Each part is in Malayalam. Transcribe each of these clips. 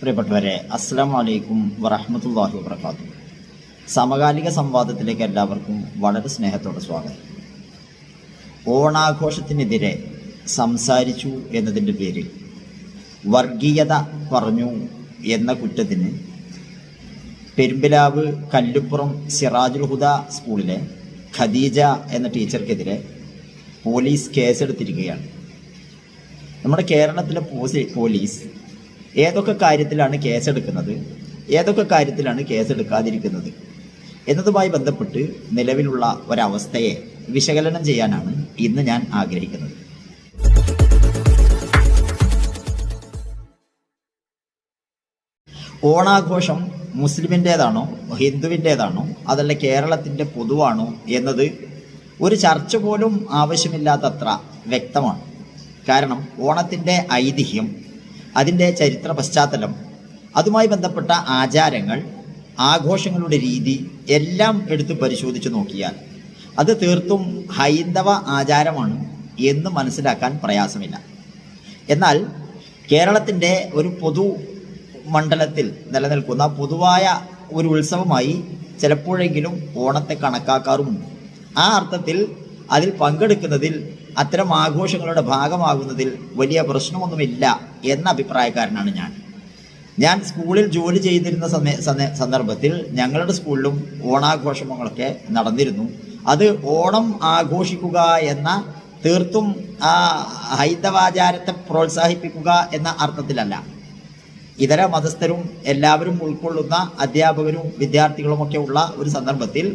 പ്രിയപ്പെട്ടവരെ അസ്സാം വലൈക്കും വറഹമത്തല്ലാഹി വാബർക്കാത്തു സമകാലിക സംവാദത്തിലേക്ക് എല്ലാവർക്കും വളരെ സ്നേഹത്തോടെ സ്വാഗതം. ഓണാഘോഷത്തിനെതിരെ സംസാരിച്ചു എന്നതിന്റെ പേരിൽ വർഗീയത പറഞ്ഞു എന്ന കുറ്റത്തിന് പെരുമ്പിലാവ് കല്ലുപ്പുറം സിറാജുൽ ഹുദ സ്കൂളിലെ ഖദീജ എന്ന ടീച്ചർക്കെതിരെ പോലീസ് കേസെടുത്തിരിക്കുകയാണ്. നമ്മുടെ കേരളത്തിലെ പോലീസ് ഏതൊക്കെ കാര്യത്തിലാണ് കേസെടുക്കുന്നത്? ഏതൊക്കെ കാര്യത്തിലാണ് കേസെടുക്കാതിരിക്കുന്നത്? എന്നതുമായി ബന്ധപ്പെട്ട് നിലവിലുള്ള ഒരവസ്ഥയെ വിശകലനം ചെയ്യാനാണ് ഇന്ന് ഞാൻ ആഗ്രഹിക്കുന്നത്. ഓണാഘോഷം മുസ്ലിമിന്റേതാണോ ഹിന്ദുവിന്റേതാണോ അതല്ല കേരളത്തിന്റെ പൊതുവാണോ എന്നത് ഒരു ചർച്ച പോലും ആവശ്യമില്ലാത്തത്ര വ്യക്തമാണ്. കാരണം ഓണത്തിന്റെ ഐതിഹ്യം അതിന്റെ ചരിത്ര പശ്ചാത്തലം. അതുമായി ബന്ധപ്പെട്ട ആചാരങ്ങൾ ആഘോഷങ്ങളുടെ രീതി എല്ലാം എടുത്ത് പരിശോധിച്ച് നോക്കിയാൽ അത് തീർത്തും ഹൈന്ദവ ആചാരമാണ് എന്ന് മനസ്സിലാക്കാൻ പ്രയാസമില്ല. എന്നാൽ കേരളത്തിന്റെ ഒരു പൊതു മണ്ഡലത്തിൽ നിലനിൽക്കുന്ന പൊതുവായ ഒരു ഉത്സവമായി ചിലപ്പോഴെങ്കിലും ഓണത്തെ കണക്കാക്കാറുമുണ്ട്. ആ അർത്ഥത്തിൽ അതിൽ പങ്കെടുക്കുന്നതിൽ അത്തരം ആഘോഷങ്ങളുടെ ഭാഗമാകുന്നതിൽ വലിയ പ്രശ്നമൊന്നുമില്ല എന്ന അഭിപ്രായക്കാരനാണ് ഞാൻ. ഞാൻ സ്കൂളിൽ ജോലി ചെയ്തിരുന്ന സന്ദർഭത്തിൽ ഞങ്ങളുടെ സ്കൂളിലും ഓണാഘോഷങ്ങളൊക്കെ നടന്നിരുന്നു. അത് ഓണം ആഘോഷിക്കുക എന്ന തീർത്തും ആ ഹൈന്ദവാചാരത്തെ പ്രോത്സാഹിപ്പിക്കുക എന്ന അർത്ഥത്തിലല്ല. ഇതര മതസ്ഥരും എല്ലാവരും ഉൾക്കൊള്ളുന്ന അധ്യാപകരും വിദ്യാർത്ഥികളുമൊക്കെ ഉള്ള ഒരു സന്ദർഭത്തിൽ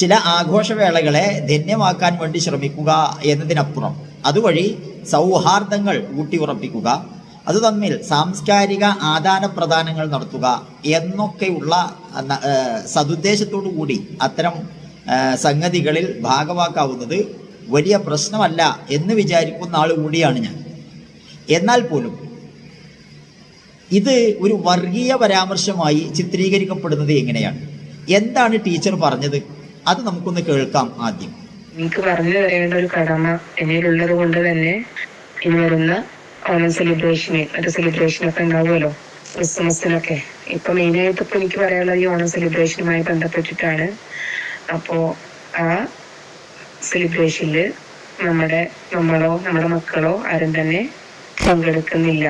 ചില ആഘോഷവേളകളെ ധന്യമാക്കാൻ വേണ്ടി ശ്രമിക്കുക എന്നതിനപ്പുറം അതുവഴി സൗഹാർദ്ദങ്ങൾ ഊട്ടിയുറപ്പിക്കുക അത് തമ്മിൽ സാംസ്കാരിക ആദാന പ്രദാനങ്ങൾ നടത്തുക എന്നൊക്കെയുള്ള സതുദ്ദേശത്തോടു കൂടി അത്തരം സംഗതികളിൽ ഭാഗമാക്കാവുന്നത് വലിയ പ്രശ്നമല്ല എന്ന് വിചാരിക്കുന്ന ആൾ കൂടിയാണ് ഞാൻ. എന്നാൽ പോലും ഇത് ഒരു വർഗീയ പരാമർശമായി ചിത്രീകരിക്കപ്പെടുന്നത് എങ്ങനെയാണ്? എന്താണ് ടീച്ചർ പറഞ്ഞത്? അത് നമുക്കൊന്ന് കേൾക്കാം ആദ്യം. എനിക്ക് പറഞ്ഞു തരേണ്ട ഒരു കടമ എന്നിലുള്ളത് കൊണ്ട് തന്നെ ഇനി വരുന്ന ഓണം സെലിബ്രേഷന് ഒരു സെലിബ്രേഷൻ ഒക്കെ ഉണ്ടാവുമല്ലോ ക്രിസ്മസിനൊക്കെ. ഇപ്പൊ മെയിനായിട്ട് ഇപ്പൊ എനിക്ക് പറയാനുള്ളത് ഈ ഓണം സെലിബ്രേഷനുമായി ബന്ധപ്പെട്ടിട്ടാണ്. അപ്പോ ആ സെലിബ്രേഷനിൽ നമ്മുടെ നമ്മളോ നമ്മുടെ മക്കളോ ആരും തന്നെ പങ്കെടുക്കുന്നില്ല.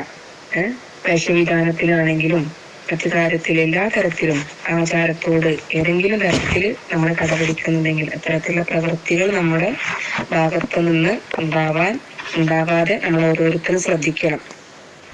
വേഷവിധാനത്തിലാണെങ്കിലും മറ്റു എല്ലാ തരത്തിലും ആചാരത്തോട് ഏതെങ്കിലും തരത്തിൽ നമ്മൾ കടപിടിക്കുന്നുണ്ടെങ്കിൽ അത്തരത്തിലുള്ള പ്രവൃത്തികൾ നമ്മുടെ ഭാഗത്തു നിന്ന് ഉണ്ടാവാൻ ഉണ്ടാവാതെ നമ്മൾ ഓരോരുത്തരും ശ്രദ്ധിക്കണം.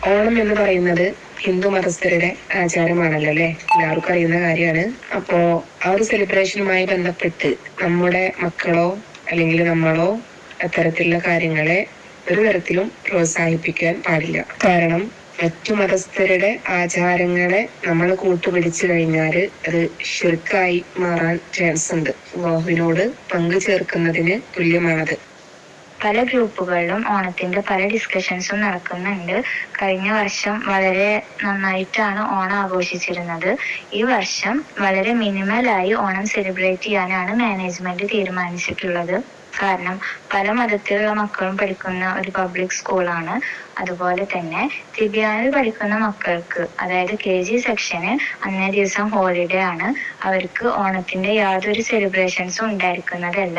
ഓണം എന്ന് പറയുന്നത് ഹിന്ദു മതസ്ഥരുടെ ആചാരമാണല്ലോ അല്ലെ? എല്ലാവർക്കും അറിയുന്ന കാര്യമാണ്. അപ്പോ ആ ഒരു സെലിബ്രേഷനുമായി ബന്ധപ്പെട്ട് നമ്മുടെ മക്കളോ അല്ലെങ്കിൽ നമ്മളോ അത്തരത്തിലുള്ള കാര്യങ്ങളെ ഒരു തരത്തിലും പ്രോത്സാഹിപ്പിക്കാൻ പാടില്ല. കാരണം മറ്റു മതസ്ഥരുടെ ആചാരങ്ങളെ നമ്മൾ കൂട്ടുപിടിച്ചു കഴിഞ്ഞാൽ അത് ഷിർക്കായി മാറാൻ ചാൻസ് ഉണ്ട്. അള്ളാഹുവിനോട് പങ്കു ചേർക്കുന്നതിന് തുല്യമാണത്. പല ഗ്രൂപ്പുകളിലും ഓണത്തിന്റെ പല ഡിസ്കഷൻസും നടക്കുന്നുണ്ട്. കഴിഞ്ഞ വർഷം വളരെ നന്നായിട്ടാണ് ഓണം ആഘോഷിച്ചിരുന്നത്. ഈ വർഷം വളരെ മിനിമലായി ഓണം സെലിബ്രേറ്റ് ചെയ്യാനാണ് മാനേജ്മെന്റ് തീരുമാനിച്ചിട്ടുള്ളത്. കാരണം പല മതത്തിലുള്ള മക്കളും പഠിക്കുന്ന ഒരു പബ്ലിക് സ്കൂളാണ് അതുപോലെ തന്നെ തിബിയാനിൽ പഠിക്കുന്ന മക്കൾക്ക് അതായത് കെ ജി സെക്ഷന് അന്നേ ദിവസം ഹോളിഡേ ആണ്. അവർക്ക് ഓണത്തിന്റെ യാതൊരു സെലിബ്രേഷൻസും ഉണ്ടായിരിക്കുന്നതല്ല.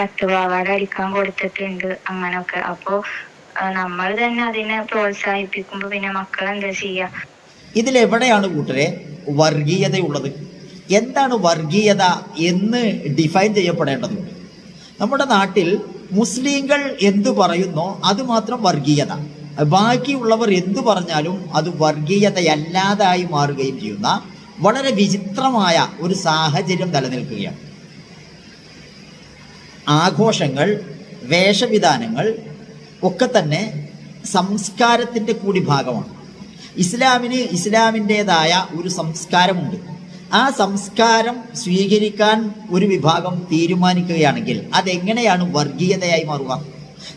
പട്ടുപാവാട അടിക്കാൻ കൊടുത്തിട്ടുണ്ട് അങ്ങനൊക്കെ. അപ്പോ നമ്മൾ തന്നെ അതിനെ പ്രോത്സാഹിപ്പിക്കുമ്പോ പിന്നെ മക്കൾ എന്താ ചെയ്യാ? ഇതിലെവിടെയാണ് കൂട്ടരെ വർഗീയതയുള്ളത്? എന്താണ് വർഗീയത എന്ന് ഡിഫൈൻ ചെയ്യപ്പെടേണ്ടതുണ്ട് നമ്മുടെ നാട്ടിൽ മുസ്ലിങ്ങൾ എന്തു പറയുന്നോ അത് മാത്രം വർഗീയത. ബാക്കിയുള്ളവർ എന്തു പറഞ്ഞാലും അത് വർഗീയതയല്ലാതായി മാറുകയും ചെയ്യുന്ന വളരെ വിചിത്രമായ ഒരു സാഹചര്യം നിലനിൽക്കുകയാണ്. ആഘോഷങ്ങൾ വേഷവിധാനങ്ങൾ ഒക്കെ തന്നെ സംസ്കാരത്തിന്റെ കൂടി ഭാഗമാണ് ഇസ്ലാമിന് ഇസ്ലാമിന്റേതായ ഒരു സംസ്കാരമുണ്ട്. ആ സംസ്കാരം സ്വീകരിക്കാൻ ഒരു വിഭാഗം തീരുമാനിക്കുകയാണെങ്കിൽ അതെങ്ങനെയാണ് വർഗീയതയായി മാറുക?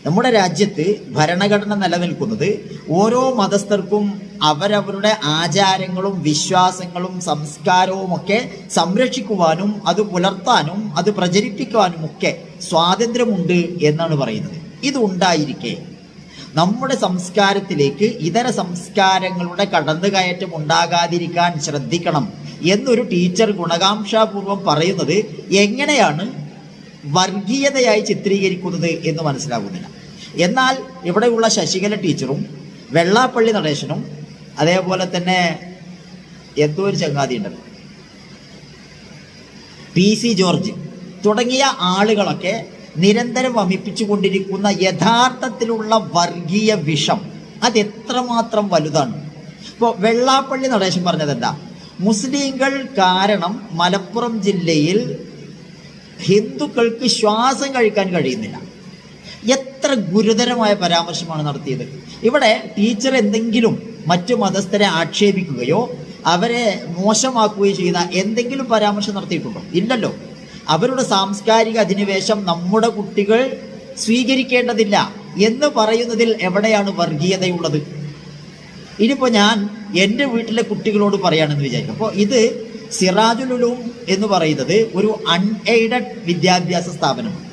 നമ്മുടെ രാജ്യത്ത് ഭരണഘടന നിലനിൽക്കുന്നത് ഓരോ മതസ്ഥർക്കും അവരവരുടെ ആചാരങ്ങളും വിശ്വാസങ്ങളും സംസ്കാരവും ഒക്കെ സംരക്ഷിക്കുവാനും അത് പുലർത്താനും അത് പ്രചരിപ്പിക്കുവാനും ഒക്കെ സ്വാതന്ത്ര്യമുണ്ട് എന്നാണ് പറയുന്നത്. ഇത് ഉണ്ടായിരിക്കെ. നമ്മുടെ സംസ്കാരത്തിലേക്ക് ഇതര സംസ്കാരങ്ങളുടെ കടന്നുകയറ്റം ഉണ്ടാകാതിരിക്കാൻ ശ്രദ്ധിക്കണം എന്നൊരു ടീച്ചർ ഗുണകാംക്ഷാപൂർവം പറയുന്നത് എങ്ങനെയാണ് വർഗീയതയായി ചിത്രീകരിക്കുന്നത് എന്ന് മനസ്സിലാകുന്നില്ല. എന്നാൽ ഇവിടെയുള്ള ശശികല ടീച്ചറും വെള്ളാപ്പള്ളി നടേശനും അതേപോലെ തന്നെ എന്തോ ഒരു ചങ്ങാതി ഉണ്ടല്ലോ. പി സി ജോർജ് തുടങ്ങിയ ആളുകളൊക്കെ നിരന്തരം വമിപ്പിച്ചു കൊണ്ടിരിക്കുന്ന യഥാർത്ഥത്തിലുള്ള വർഗീയ വിഷം അത് എത്രമാത്രം വലുതാണ്. ഇപ്പോൾ വെള്ളാപ്പള്ളി നടേശൻ പറഞ്ഞത് എന്താ മുസ്ലിങ്ങൾ കാരണം മലപ്പുറം ജില്ലയിൽ ഹിന്ദുക്കൾക്ക് ശ്വാസം കഴിക്കാൻ കഴിയുന്നില്ല. എത്ര ഗുരുതരമായ പരാമർശമാണ് നടത്തിയത്. ഇവിടെ ടീച്ചർ എന്തെങ്കിലും മറ്റു മതസ്ഥരെ ആക്ഷേപിക്കുകയോ അവരെ മോശമാക്കുകയോ ചെയ്ത എന്തെങ്കിലും പരാമർശം നടത്തിയിട്ടുണ്ടോ? ഇല്ലല്ലോ. അവരുടെ സാംസ്കാരിക അധിനിവേശം നമ്മുടെ കുട്ടികൾ സ്വീകരിക്കേണ്ടതില്ല എന്ന് പറയുന്നതിൽ എവിടെയാണ് വർഗീയതയുള്ളത്? ഇനിയിപ്പോൾ ഞാൻ എന്റെ വീട്ടിലെ കുട്ടികളോട് പറയുകയാണെന്ന് വിചാരിക്കും. അപ്പോൾ ഇത് സിറാജുൽ ഉലൂം എന്ന് പറയുന്നത് ഒരു അൺഎയ്ഡഡ് വിദ്യാഭ്യാസ സ്ഥാപനമാണ്.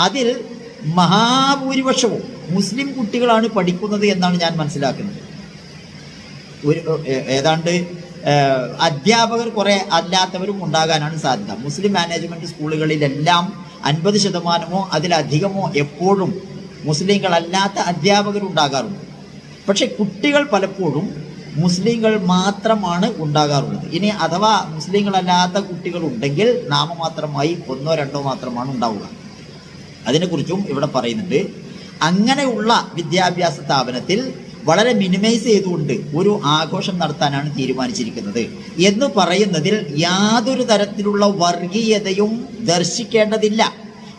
അതിൽ മഹാഭൂരിപക്ഷവും മുസ്ലിം കുട്ടികളാണ് പഠിക്കുന്നത് എന്നാണ് ഞാൻ മനസ്സിലാക്കുന്നത്. ഒരു ഏതാണ്ട് അധ്യാപകർ കുറെ അല്ലാത്തവരും ഉണ്ടാകാനാണ് സാധ്യത. മുസ്ലിം മാനേജ്മെന്റ് സ്കൂളുകളിലെല്ലാം അൻപത് ശതമാനമോ അതിലധികമോ എപ്പോഴും മുസ്ലിങ്ങളല്ലാത്ത അധ്യാപകരുണ്ടാകാറുണ്ട് പക്ഷെ കുട്ടികൾ പലപ്പോഴും മുസ്ലിങ്ങൾ മാത്രമാണ് ഉണ്ടാകാറുള്ളത്. ഇനി അഥവാ മുസ്ലിങ്ങളല്ലാത്ത കുട്ടികൾ ഉണ്ടെങ്കിൽ നാമമാത്രമായി ഒന്നോ രണ്ടോ മാത്രമാണ് ഉണ്ടാവുക. അതിനെക്കുറിച്ചും ഇവിടെ പറയുന്നുണ്ട്. അങ്ങനെയുള്ള വിദ്യാഭ്യാസ സ്ഥാപനത്തിൽ വളരെ മിനിമൈസ് ചെയ്തുകൊണ്ട് ഒരു ആഘോഷം നടത്താനാണ് തീരുമാനിച്ചിരിക്കുന്നത്. എന്ന് പറയുന്നതിൽ യാതൊരു തരത്തിലുള്ള വർഗീയതയും ദർശിക്കേണ്ടതില്ല.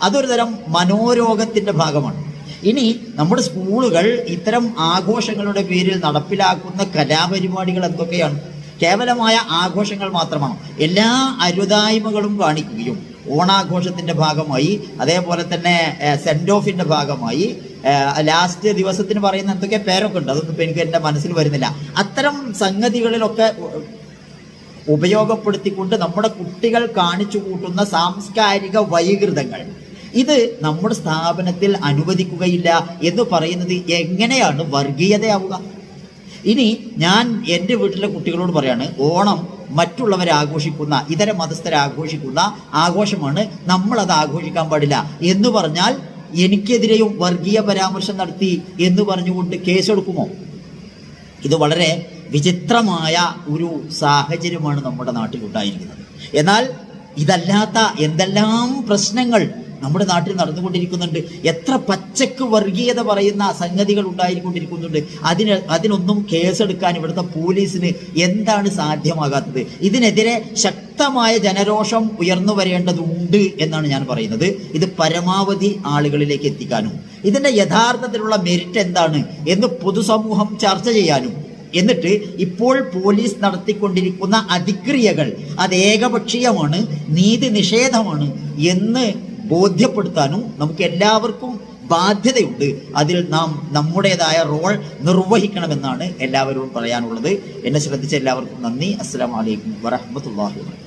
അതൊരു തരം മനോരോഗത്തിന്റെ ഭാഗമാണ്. ഇനി നമ്മുടെ സ്കൂളുകൾ ഇത്തരം ആഘോഷങ്ങളുടെ പേരിൽ നടപ്പിലാക്കുന്ന കലാപരിപാടികൾ എന്തൊക്കെയാണ്? കേവലമായ ആഘോഷങ്ങൾ മാത്രമാണ്. എല്ലാ അരുതായ്മകളും കാണിക്കുകയും ഓണാഘോഷത്തിന്റെ ഭാഗമായി അതേപോലെ തന്നെ സെൻഡ് ഭാഗമായി ലാസ്റ്റ് ദിവസത്തിന് പറയുന്ന എന്തൊക്കെ പേരൊക്കെ ഉണ്ട്. അതൊന്നും എനിക്ക് എന്റെ മനസ്സിൽ വരുന്നില്ല. അത്തരം സംഗതികളിലൊക്കെ ഉപയോഗപ്പെടുത്തിക്കൊണ്ട് നമ്മുടെ കുട്ടികൾ കാണിച്ചു കൂട്ടുന്ന സാംസ്കാരിക വൈകൃതങ്ങൾ. ഇത് നമ്മുടെ സ്ഥാപനത്തിൽ അനുവദിക്കുകയില്ല എന്ന് പറയുന്നത് എങ്ങനെയാണ് വർഗീയതയാവുക? ഇനി ഞാൻ എന്റെ വീട്ടിലെ കുട്ടികളോട് പറയാണ് ഓണം മറ്റുള്ളവർ ആഘോഷിക്കുന്ന ഇതര മതസ്ഥർ ആഘോഷിക്കുന്ന ആഘോഷമാണ് നമ്മളത് ആഘോഷിക്കാൻ പാടില്ല എന്ന് പറഞ്ഞാൽ എനിക്കെതിരെയും വർഗീയ പരാമർശം നടത്തി എന്ന് പറഞ്ഞുകൊണ്ട് കേസെടുക്കുമോ? ഇത് വളരെ വിചിത്രമായ ഒരു സാഹചര്യമാണ് നമ്മുടെ നാട്ടിലുണ്ടായിരിക്കുന്നത് എന്നാൽ ഇതല്ലാത്ത എന്തെല്ലാം പ്രശ്നങ്ങൾ നമ്മുടെ നാട്ടിൽ നടന്നുകൊണ്ടിരിക്കുന്നുണ്ട്. എത്ര പച്ചക്ക് വർഗീയത പറയുന്ന സംഗതികൾ ഉണ്ടായിക്കൊണ്ടിരിക്കുന്നുണ്ട് അതിന് അതിനൊന്നും കേസെടുക്കാൻ ഇവിടുത്തെ പോലീസിന് എന്താണ് സാധ്യമാകാത്തത്? ഇതിനെതിരെ ശക്തമായ ജനരോഷം ഉയർന്നു വരേണ്ടതുണ്ട് എന്നാണ് ഞാൻ പറയുന്നത്. ഇത് പരമാവധി ആളുകളിലേക്ക് എത്തിക്കാനും ഇതിന്റെ യഥാർത്ഥത്തിലുള്ള മെരിറ്റ് എന്താണ് എന്ന് പൊതുസമൂഹം ചർച്ച ചെയ്യാനും എന്നിട്ട് ഇപ്പോൾ പോലീസ് നടത്തിക്കൊണ്ടിരിക്കുന്ന അതിക്രിയകൾ അത് ഏകപക്ഷീയമാണ് നീതി നിഷേധമാണ് എന്ന് ബോധ്യപ്പെടുത്താനും നമുക്ക് എല്ലാവർക്കും ബാധ്യതയുണ്ട്. അതിൽ നാം നമ്മുടേതായ റോൾ നിർവഹിക്കണമെന്നാണ് എല്ലാവരോടും പറയാനുള്ളത്. എന്നെ ശ്രദ്ധിച്ച എല്ലാവർക്കും നന്ദി. അസ്സാം വലൈക്കും വറഹ്മത്തുള്ളാഹി വബറകാതുഹു